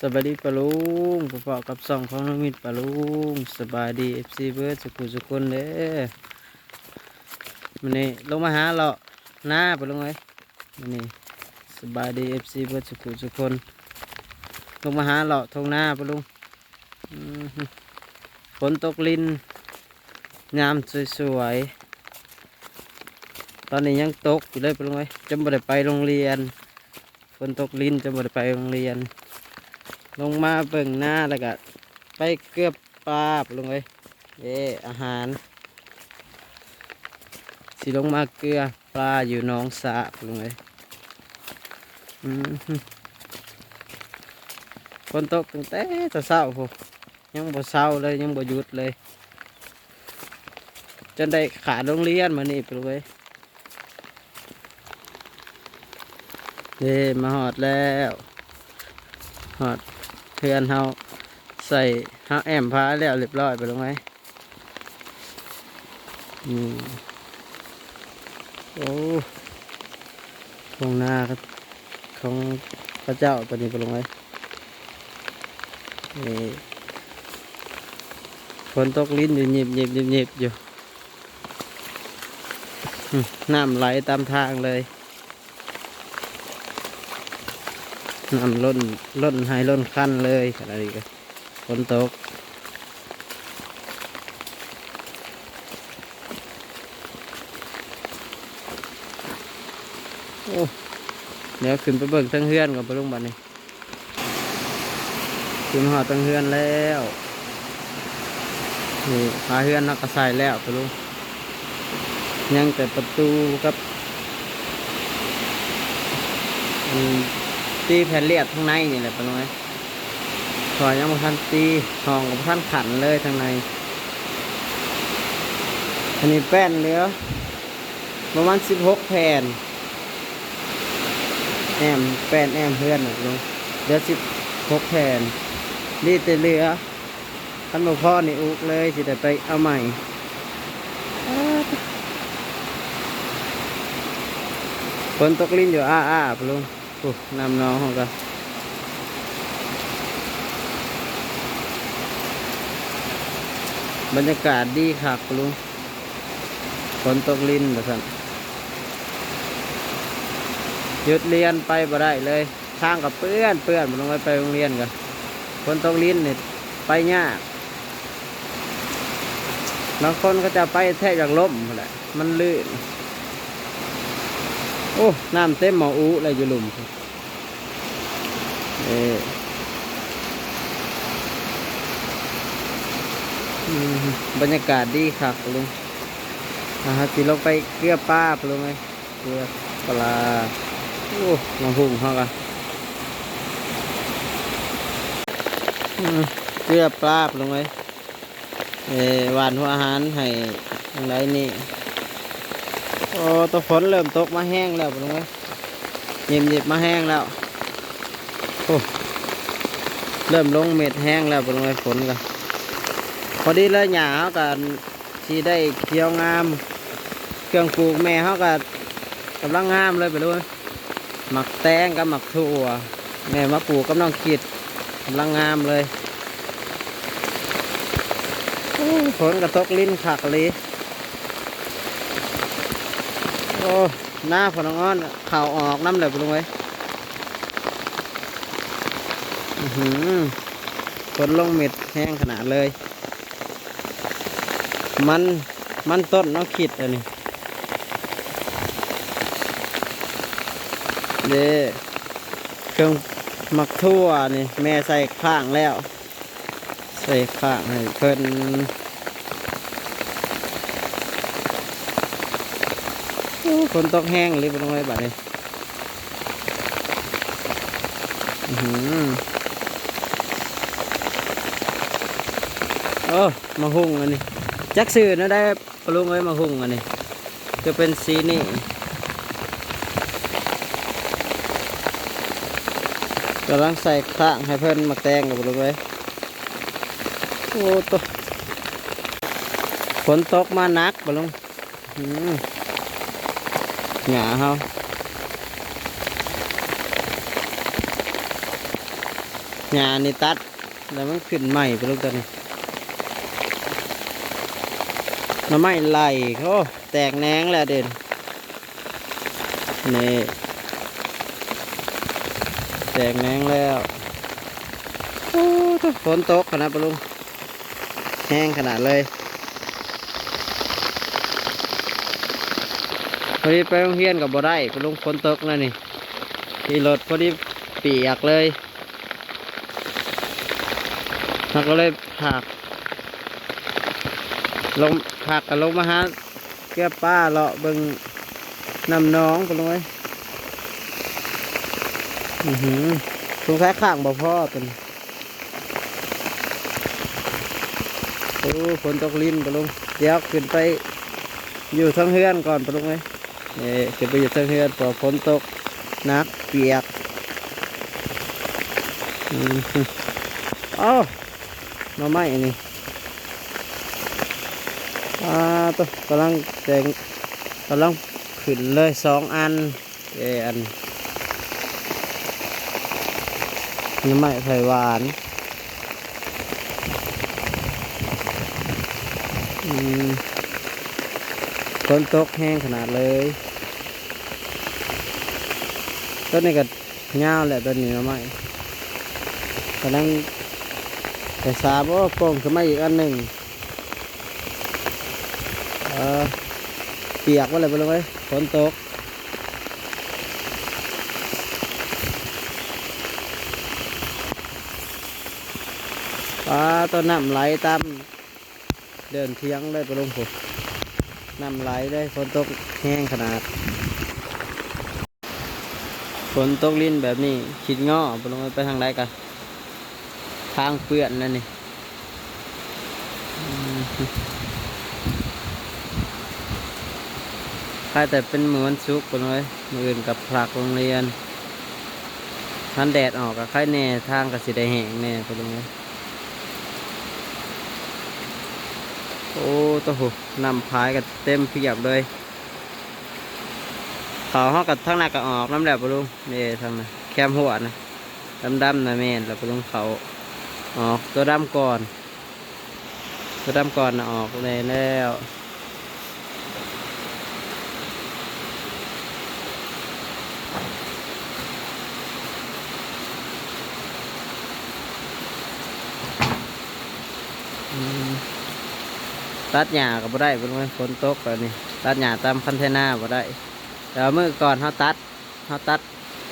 สบายดีปะลุงประกอบกับสองของน้องมิตรปะลุงสบายดีเอฟซีเบิร์ดสุขุสุคนเด้อมันนี่ลงมาหาเราหน้าปะลุงเอ้ยมันนี่สบายดีเอฟซีเบิร์ดสุขุสุคนลงมาหาเราทงหน้าปะลุงฝนตกลินงามสวยๆตอนนี้ยังตกอยู่เลยปะลุงเอ้ยจำบ่ได้ไปโรงเรียนฝนตกลินจำบ่ได้ไปโรงเรียน ลงมาเบิ่งหน้าแล้วก็ไปเกือบปลาลงเลยเย่อาหาร สิลงมาเกลือปลาอยู่น้องสะลงเลยฝนตกตั้งแต่ตะเช้าพวกยังบ่เช้าเลยยังบ่หยุดเลย จนได้ขาโรงเรียนมานี่ปลงเลยเย่มาหอดแล้วหอด เพื่อนเฮาใส่เฮาแอมพาแล้วเรียบร้อยไปลงไหมอืมโอ้ตรงหน้าครับของพระเจ้าตัวนี้ไปลงไหมนี่ฝนตกลิ้นอยู่หยิบหยิบหยิบหยิบอยู่น้ำไหลตามทางเลย น้ำล้นล้นให้ล้นขั้นเลยขนาดนี้ก็ฝนตกโอ้เดี๋ยวขึ้นไปเบิ่งทั้งเฮือนก่อนไปลงบันนี้ขึ้นมาหอดทั้งเฮือนแล้วนี่พาเฮือนนักกระใสแล้วไปลงยังแต่ประตูกับอืม ตีแผ่นเลียดข้างในนี่แหละปะน้อยถอยยังมาทันตีห้องกับท่านขันเลยทางใน อันนี้แป้นเหลือประมาณสิบหกแผ่น แอมแป้นแอมเพื่อนลงเหลือสิบหกแผ่นนี่แต่เหลือท่านบอกพ่อนี่อุกเลยสิแต่ไปเอาใหม่ฝนตกลิ้นอยู่อ้าอ้าๆปลุง อ้นำน้องเขาก็บรรยากาศดีคักลุงฝนตกลินแบบนั้นหยุดเรียนไปบ่ได้เลย ทางกับเปื้อนเปื้อนมันลงไปไปโรงเรียนกันฝนตกลินเนี่ยไปยากบางคนก็จะไปแทบจากล้มแหละมันลื่น โอ้ น้ำเต็มหมออูเลยอยู่หลุมเอออบรรยากาศดีครับลุงนะฮะสิลงไปเกลือป้าปลุงไหมเกลือปลา โอ้มาหุ่งเขากันอืมเกลือปลาปลุงไหมเออหวานหัวอาหารให้ทางไรนี่ โอ้ตัวฝนเริ่มตกมาแห้งแล้วปลุงเอ้ยหยิบหยิบมาแห้งแล้วโอ้เริ่มลงเม็ดแห้งแล้วปลุงเอ้ยฝนกันพอดีเลยหยาเขากันที่ได้เคี้ยวงาม เครื่องปลูกแม่เขากันกำลังงามเลยไปด้วยหมักแตงกับหมักถั่วแม่มาปลูกกับน้องกิดกำลังงามเลยฝนกระตกลิ้นขักเลย อ้หน้าพนังอ้อนข่าวออกน้ำเหลยปลงไว้อื้อหือฝนลงเม็ดแห้งขนาดเลย มันมันต้นน้องขิดอันนี้เด้เครื่องมักทั่วนี่แม่ใส่ข้างแล้ว ใส่ข้างให้เพิ่น โอ้ ฝนตกแห้งเลยไปลงไปบัดนี้อื้อหือโอ้มาหุ่งอันนี้ จักสื่อนะได้ปลุงไว้มาหุ่งอันนี้จะเป็นสีนี่กำลังใส่ข้างให้เพิ่อนมาแตงกับปลุงไว้โอ้ตัวฝนตกมาหนักปลุงอืม หงาเฮา à, โอ้ฝนตกแห้งาเฮือนนักกระในมาหอดทั้งเฮือนแล้วนี่ฝนตกลิ้นอยู่อ้าอ้าปลุงอืมหงาเฮา Hãy subscribe cho kênh Ghiền Mì Gõ Để không bỏ lỡ หญ้านี่ตัด แล้วมันขึ้นใหม่ไปลูกตัวนี้หน้ำไม้ไหลเขาแตกแนงแล้วเด่นนี่ แตกแนงแล้วโอ้ยฝนตกขนาดปลุงแห้งขนาดเลย อดีไปโรงเรียนกับบ่ได้ปะลุงฝนตกนั่นนี่ขี่รถพอดีเปียกเลยเราก็เลยผักลงผักกันลงมาหาเกือป้าเลาะเบิงน้ำน้องไปลงไว้อือหือสงสัยข้างบ่พ่อเป็นโอ้ฝนตกลิ้นไปลงเดี๋ยวขึ้นไปอยู่ทั้งเฮือนก่อนไปลงไว้ นี่ขึ้นไปอยู่เทั้งเฮือนพอฝนตกนักเปียกอือหือเอ้ามาไม้อันนี้อ่าตัวกำลังแจงกำลังขึ้นเลยสองอันเอออันน้ำไม้ไผ่หวานอืม ฝนตกแห้งขนาดเลย ต้นนี้ก็เงาแหละต้นนี้น้ำไม้กำลังแต่สาบว่าโป่งขึ้นมาอีกอันหนึ่งเออเปียกว่าอะไรไปเลยฝนตกปลาตัวน้ำไหลตามเดินเทียงเลยไปลงผม น้ำไหลได้ฝนตกแห้งขนาดฝนตกลิ้นแบบนี้คิดง้อไปลงไปทางใดกันทางเปื้อนนั่นนี่ใครแต่เป็นเหมือนซุกคนเลยมืออื่นกับผลักโรงเรียนท่านแดดออกกับใครแน่ทางกับสิได้แหงแน่คนเล โอ้ตัวหูนำพายกันเต็มเพียบเลยเขาห้องกับทั้งหน้าก็ออกน้ำแดดปลุงนี่ทางนั้นแคมหัวนะดำดำๆนะแม่นแล้วปลุงเขาออกตัวดำก่อน ตัวดำก่อนนะออกเลยแล้วอืม ตัดหญ้าก็บ่ได้เป็นไงฝนตกแบบนี้ตัดหญ้าตามคันเทนาบ่ได้แต่เมื่อก่อนเขาตัดเขาตัด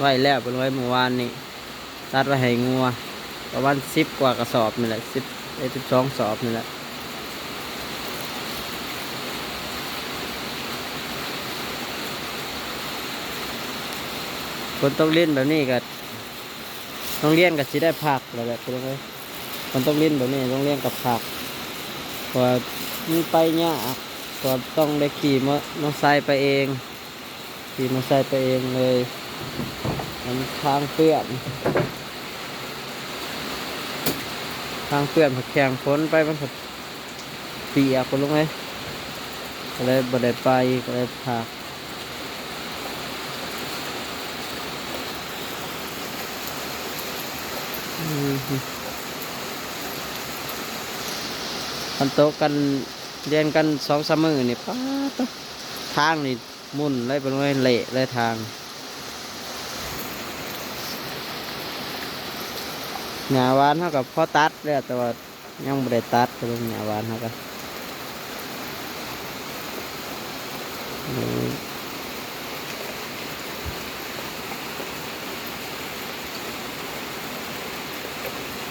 ไว้แล้วเป็นไว้เมื่อวานนี้ตัดไว้ให้งัวประมาณสิบกว่ากระสอบนี่แหละสิบสิบสองสอบนี่แหละฝนตกเล่นแบบนี้ก็ต้องเลี้ยนกับสิได้ผักแล้วแหละเป็นไงฝนตกเล่นแบบนี้ต้องเลี้ยนกับผัก ว่ามันไปยากเพราะว่าต้องได้ขี่มอมอไซค์ไปเอง ขี่มอไซค์ไปเองเลยมันทางเปื้อน ทางเปื้อนผักแข่งพ้นไปมันผัดเปียกคนลงไหมก็เลยบ่ได้ไปก็เลยพักอืม กันโตกันเรียนกันสองสามมือนี่ป้าดตะทางนี่มุ่นเลยเป็นไว้เละเลยทาง หญ้าวานเท่ากับพ่อตัดแล้วแต่ว่ายังไม่ได้ตัดก็ลงหญ้าวานเท่ากัน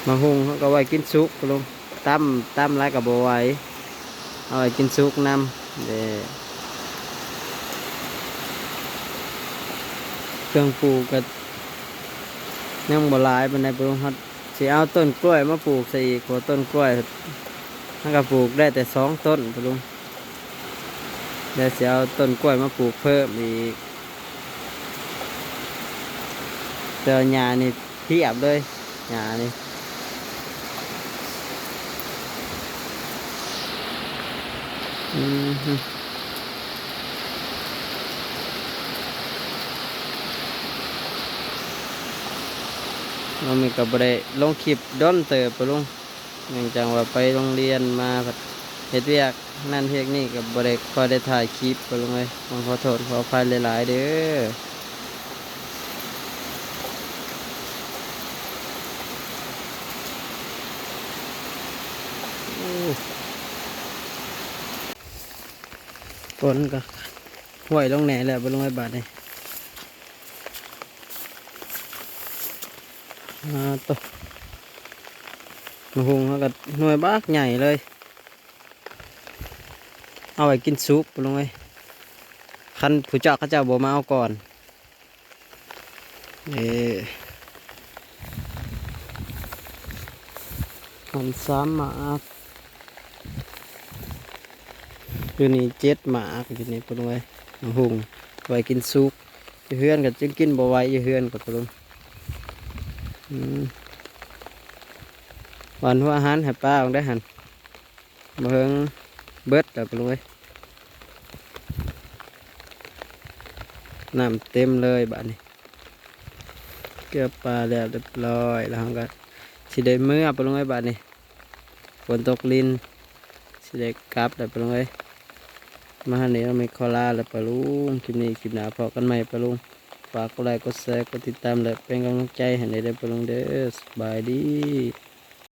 มาหุงเขาก็ไว้กินซุกลง ตั้มตั้มไรกับโบไว้เอาไว้กินซุกน้ำเดเครื่องปลูกก็ยังบ่หลายปานใดปรุงฮอดสิเอาต้นกล้วยมาปลูกใส่อีกหัวต้นกล้วยมันก็ปลูกได้แต่สองต้นปรุงเดี๋ยวสิเอาต้นกล้วยมาปลูกเพิ่มอีกเจอหญ้านี่เทียบเลยหญ้านี่ อืมฮึ เรามีกับบได้ลงคลิปด้นเติบปลุงเนื่องจากว่าไปโรงเรียนมาเหตุเวียกนั่นเฮ็ดนี่กับบได้คอยได้ถ่ายคลิปไปลุงเลยต้องขอโทษขออภัยหลาย ๆ เด้อ ฝนก็ห่วยลงแหน่แล้วปลงไอ้บาทนี่อ่าตัวมะฮุงเขาก็หน่วยบากใหญ่เลย เอาไว้กินซุปลงไปคันผู้เจ้าเขาเจ้าบ่มาเอาก่อนเออคันสามมาก อยู่นี่เจ็ดหมากอยู่นี่ปลงไปมะฮุงไว้กินซุปอยู่เฮือนก็จึงกินบ่ไวอยู่เฮือนก็ปลงอืมวันหัวอาหารให้ป้าอาได้หันมาเฮิงเบิดแล้วไปเลยน้ำเต็มเลยบ้านนี้เกลือปลาแล้วเรียบร้อยแล้วเราก็สิได้เมื่อปลงไอ้บ้านนี้ฝนตกลินสิได้กลับแล้ไปลงไอ้ มาหันนี้เราไม่คอลาแล้วปะลุงคลิปนี้คลิปหนาพอกันใหม่ปะลุงฝากกดไลค์กดแชร์กดติดตามและเป็นกำลังใจให้ในเด้อปะลุงเด้อสบายดี